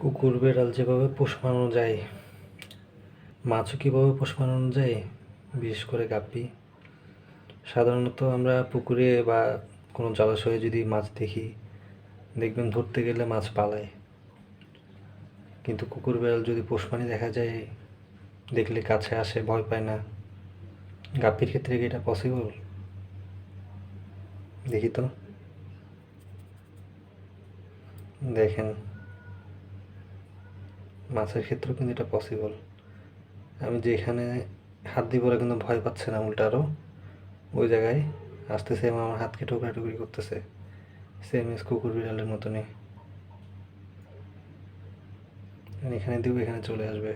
কুকুর, বেড়াল যেভাবে পোষ মানানো যায়, মাছও কীভাবে পোষ মানানো যায়, বিশেষ করে গাপ্পি। সাধারণত আমরা পুকুরে বা কোনো জলাশয়ে যদি মাছ দেখি, দেখবেন ধরতে গেলে মাছ পালায়। কিন্তু কুকুর, বেড়াল যদি পোষ মানি দেখা যায়, দেখলে কাছে আসে, ভয় পায় না। গাপ্পির ক্ষেত্রে কি এটা পসিবল দেখি তো। দেখেন। মাছের ক্ষেত্রেও কিন্তু এটা পসিবল আমি যেখানে হাত দিব কিন্তু ভয় পাচ্ছে না উল্টা আরও ওই জায়গায় আসতেছে সেম আমার হাতকে টুকরা টুকরি করতেছে। সেম ইস কুকুর বিড়ালের মতনই। এখানে দিব, এখানে চলে আসবে।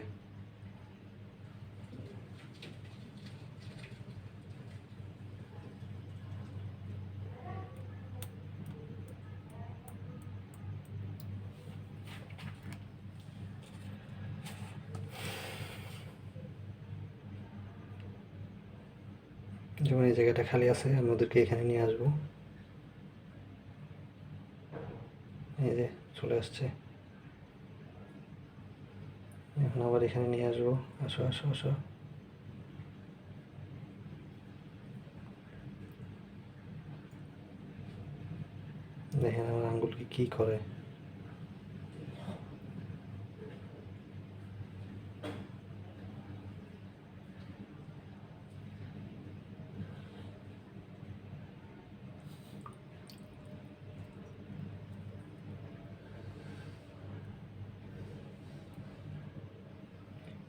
যেমন এই জায়গাটা খালি আছে, আমি ওদেরকে এখানে নিয়ে আসব। এই যে চলে আসছে। এখন আবার এখানে নিয়ে আসব। আসো আসো আসো। দেখেন আমার আঙ্গুলকে কি করে?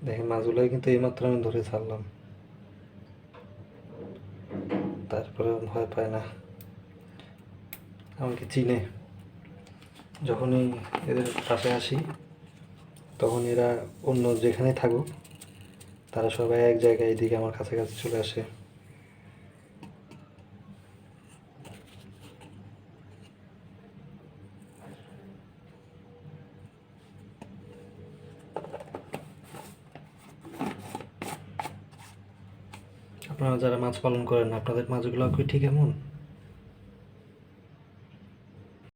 দেখেন, মাছগুলোই কিন্তু এইমাত্র আমি ধরে ছাড়লাম। তারপরে ভয় পায় না। আমাকে চিনে। যখনই এদের পাশে আসি, তখন এরা অন্য যেখানে থাকুক, তারা সবাই এক জায়গায় এদিকে আমার কাছাকাছি চলে আসে। আপনারা যারা মাছ পালন করেন আপনাদের মাছগুলো কি ঠিক এমন?